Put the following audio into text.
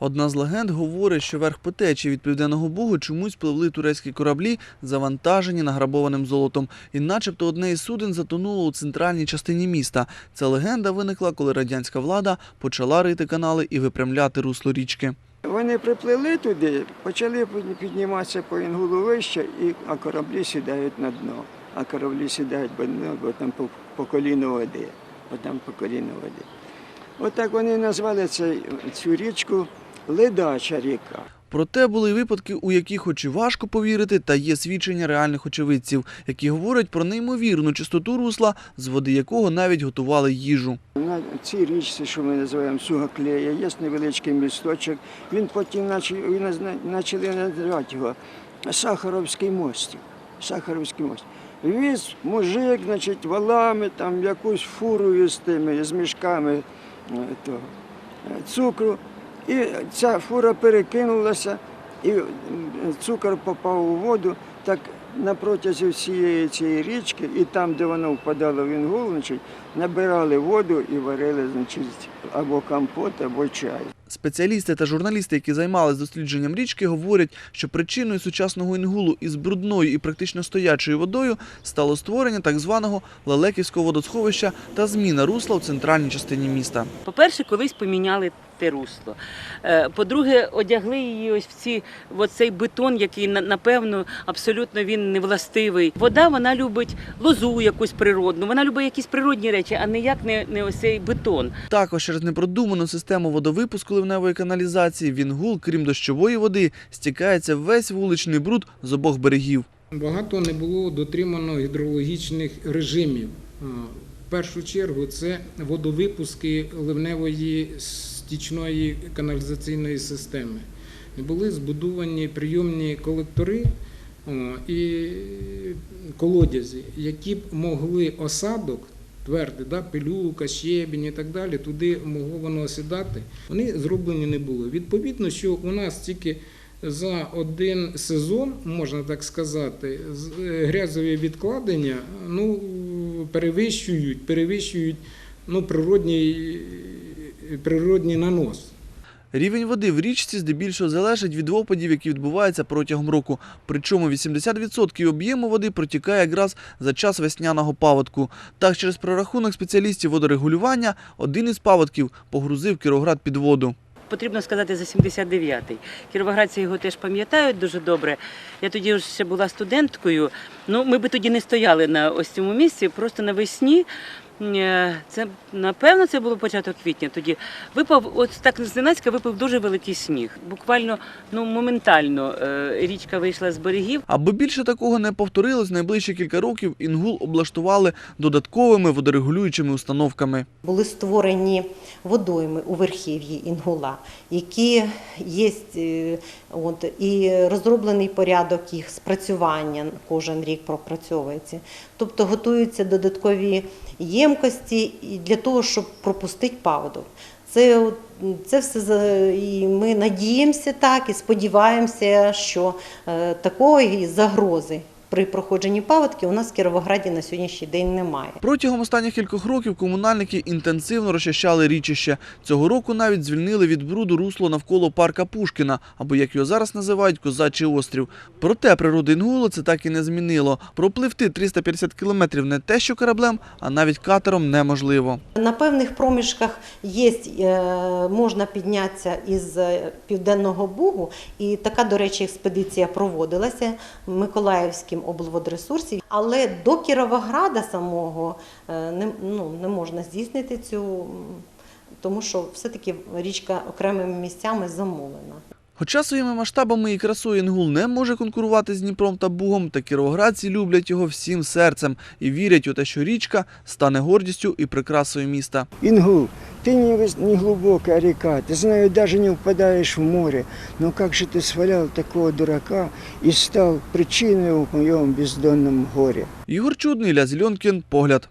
Одна з легенд говорить, що верх по течії від Південного Бугу чомусь пливли турецькі кораблі, завантажені награбованим золотом. І начебто одне із суден затонуло у центральній частині міста. Ця легенда виникла, коли радянська влада почала рити канали і випрямляти русло річки. Вони приплили туди, почали підніматися по інгулу вище, і, а кораблі сідають на дно. А кораблі сідають по дно, бо там по, по коліну води. Бо по коліну води. Отак вони назвали цю річку Ледача ріка. Проте були випадки, у які хоч і важко повірити, та є свідчення реальних очевидців, які говорять про неймовірну чистоту русла, з води якого навіть готували їжу. На цій річці, що ми називаємо Сугаклея, є невеличкий місточок. Він потім почали називати його Сахаровський мостик. Сахаровський мост. Віз мужик, значить, валами, там якусь фурою з тими, з мішками е, того, е, цукру. І ця фура перекинулася, і цукор попав у воду. Так на протязі всієї цієї річки, і там, де воно впадало в інгул, набирали воду і варили значить, або компот, або чай. Спеціалісти та журналісти, які займалися дослідженням річки, говорять, що причиною сучасного інгулу із брудною і практично стоячою водою стало створення так званого Лелеківського водосховища та зміна русла в центральній частині міста. По-перше, колись поміняли те русло. Е, По-друге, одягли її ось в ці в оцей бетон, який напевно абсолютно він не властивий. Вода вона любить лозу якусь природну, вона любить якісь природні речі, а ніяк не, не ось цей бетон. Також через непродуману систему водовипуску ливневої каналізації в інгул, крім дощової води, стікається весь вуличний бруд з обох берегів. Багато не було дотримано гідрологічних режимів. В першу чергу це водовипуски ливневої стічної каналізаційної системи. Були збудовані прийомні колектори і колодязі, які б могли осадок. Твердий, да, пилюка, щебінь і так далі, туди могло воно осідати. Вони зроблені не були. Відповідно, що у нас тільки за один сезон, можна так сказати, е, грязові відкладення ну, перевищують, перевищують ну, природній, природній нанос. Рівень води в річці здебільшого залежить від опадів, які відбуваються протягом року. Причому 80% об'єму води протікає якраз за час весняного паводку. Так, через прорахунок спеціалістів водорегулювання, один із паводків погрузив Кіровград під воду. Потрібно сказати за 79-й. Кіровоградці його теж пам'ятають дуже добре. Я тоді ще була студенткою. Ну, ми би тоді не стояли на ось цьому місці, просто навесні. Е, Це напевно це було початок квітня. Тоді випав, от так зненацька випав дуже великий сніг. Буквально ну моментально е, річка вийшла з берегів. Аби більше такого не повторилось, найближчі кілька років інгул облаштували додатковими водорегулюючими установками. Були створені водойми у верхів'ї Інгула, які є е, от, і розроблений порядок їх спрацювання кожен рік пропрацьовується. Тобто готуються додаткові ємкості для того, щоб пропустити паводок. Це, це все і ми надіємося так і сподіваємося, що е, такої загрози при проходженні паводки у нас в Кіровограді на сьогоднішній день немає. Протягом останніх кількох років комунальники інтенсивно розчищали річище. Цього року навіть звільнили від бруду русло навколо парка Пушкіна, або як його зараз називають Козачий острів. Проте природи Інгулу це так і не змінило. Пропливти 350 кілометрів не те, що кораблем, а навіть катером неможливо. На певних проміжках є, е, можна піднятися із е, Південного Бугу, і така, до речі, експедиція проводилася Миколаївським облводресурсів, але до Кіровограда самого е, не, ну, не можна здійснити цю, тому що все-таки річка окремими місцями замулена. Хоча своїми масштабами і красою Інгул не може конкурувати з Дніпром та Бугом, та кіровоградці люблять його всім серцем і вірять у те, що річка стане гордістю і прикрасою міста. Ингул, ты не, выс- не глубокая река, ты знаю, даже не впадаешь в море. Но как же ты свалял такого дурака и стал причиной в моем бездонном горе? Ігор Чудний, Ля Зільонкін, погляд.